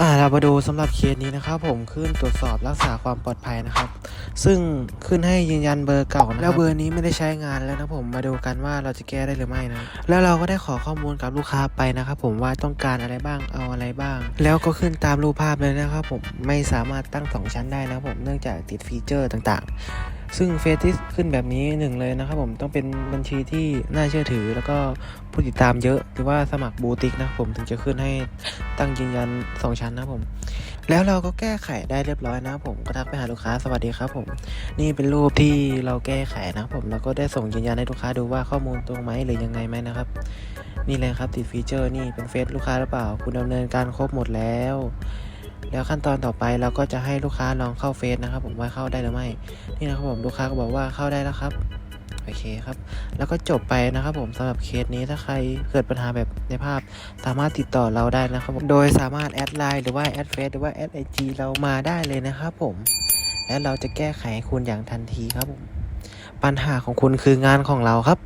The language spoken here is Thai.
อ่าเรามาดูสำหรับเคสนี้นะครับ ผมขึ้นตรวจสอบรักษาความปลอดภัยนะครับ ซึ่งขึ้นให้ยืนยันเบอร์เก่านะแล้วเบอร์นี้ไม่ได้ใช้งานแล้วนะผมมาดูกันว่าเราจะแก้ได้หรือไม่นะ แล้วเราก็ได้ขอข้อมูลกับลูกค้าไปนะครับ ผมว่าต้องการอะไรบ้างเอาอะไรบ้าง แล้วก็ขึ้นตามรูปภาพเลยนะครับ ผมไม่สามารถตั้งสองชั้นได้นะผมเนื่องจากติดฟีเจอร์ต่างๆ ซึ่งเฟซที่ขึ้นแบบนี้หนึ่งเลยนะครับผมต้องเป็นบัญชีที่น่าเชื่อถือ แล้วก็ผู้ติดตามเยอะ หรือว่าสมัครบูติกนะครับผมถึงจะขึ้นให้ตั้งยืนยันสองชั้นนะครับผม แล้วเราก็แก้ไขได้เรียบร้อยนะครับผมก็ทักไปหาลูกค้าสวัสดีครับผม นี่เป็นรูปที่เราแก้ไขนะครับผมแล้วก็ได้ส่งยืนยันให้ลูกค้าดูว่าข้อมูลตรงไหมหรือยังไงไหมนะครับนี่เลยครับติดฟีเจอร์นี่เป็นเฟซลูกค้าหรือเปล่า คุณดำเนินการครบหมดแล้ว แล้วขั้นตอนต่อไปเราก็จะให้ลูกค้าลองเข้าเฟซนะครับ ผมว่าเข้าได้หรือไม่ นี่นะครับผมลูกค้าก็บอกว่าเข้าได้แล้วครับโอเคครับ แล้วก็จบไปนะครับผมสำหรับเคสนี้ถ้าใครเกิดปัญหาแบบในภาพ สามารถติดต่อเราได้นะครับผมโดยสามารถแอดไลน์หรือว่าแอดเฟซหรือว่าแอดไอจีเรามาได้เลยนะครับผม และเราจะแก้ไขคุณอย่างทันทีครับผม ปัญหาของคุณคืองานของเราครับ